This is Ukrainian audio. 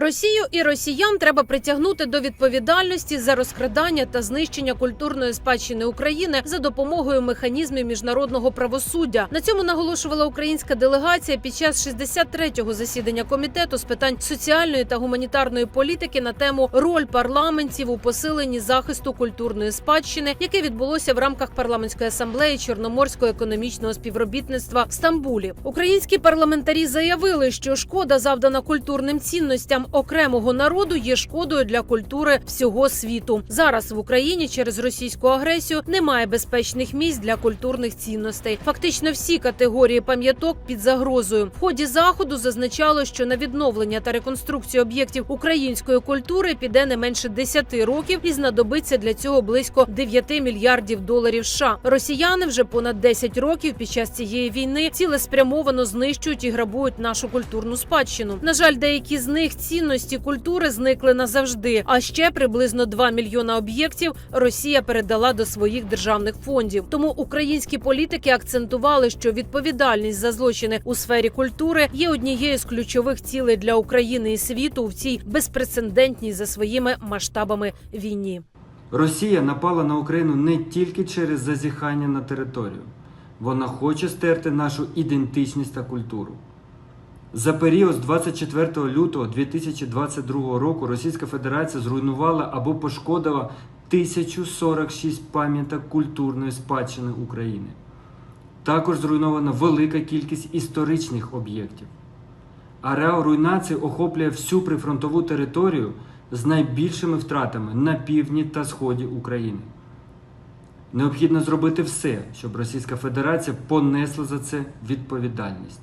Росію і росіян треба притягнути до відповідальності за розкрадання та знищення культурної спадщини України за допомогою механізмів міжнародного правосуддя. На цьому наголошувала українська делегація під час 63-го засідання комітету з питань соціальної та гуманітарної політики на тему роль парламентів у посиленні захисту культурної спадщини, яке відбулося в рамках парламентської асамблеї Чорноморського економічного співробітництва в Стамбулі. Українські парламентарі заявили, що шкода завдана культурним цінностям окремого народу є шкодою для культури всього світу. Зараз в Україні через російську агресію немає безпечних місць для культурних цінностей. Фактично всі категорії пам'яток під загрозою. В ході заходу зазначало, що на відновлення та реконструкцію об'єктів української культури піде не менше 10 років і знадобиться для цього близько 9 мільярдів доларів. США. Росіяни вже понад 10 років під час цієї війни цілеспрямовано знищують і грабують нашу культурну спадщину. На жаль, деякі з них цінності культури зникли назавжди. А ще приблизно 2 мільйона об'єктів Росія передала до своїх державних фондів. Тому українські політики акцентували, що відповідальність за злочини у сфері культури є однією з ключових цілей для України і світу в цій безпрецедентній за своїми масштабами війні. Росія напала на Україну не тільки через зазіхання на територію. Вона хоче стерти нашу ідентичність та культуру. За період з 24 лютого 2022 року Російська Федерація зруйнувала або пошкодила 1046 пам'яток культурної спадщини України. Також зруйнована велика кількість історичних об'єктів. Ареал руйнації охоплює всю прифронтову територію з найбільшими втратами на півдні та сході України. Необхідно зробити все, щоб Російська Федерація понесла за це відповідальність.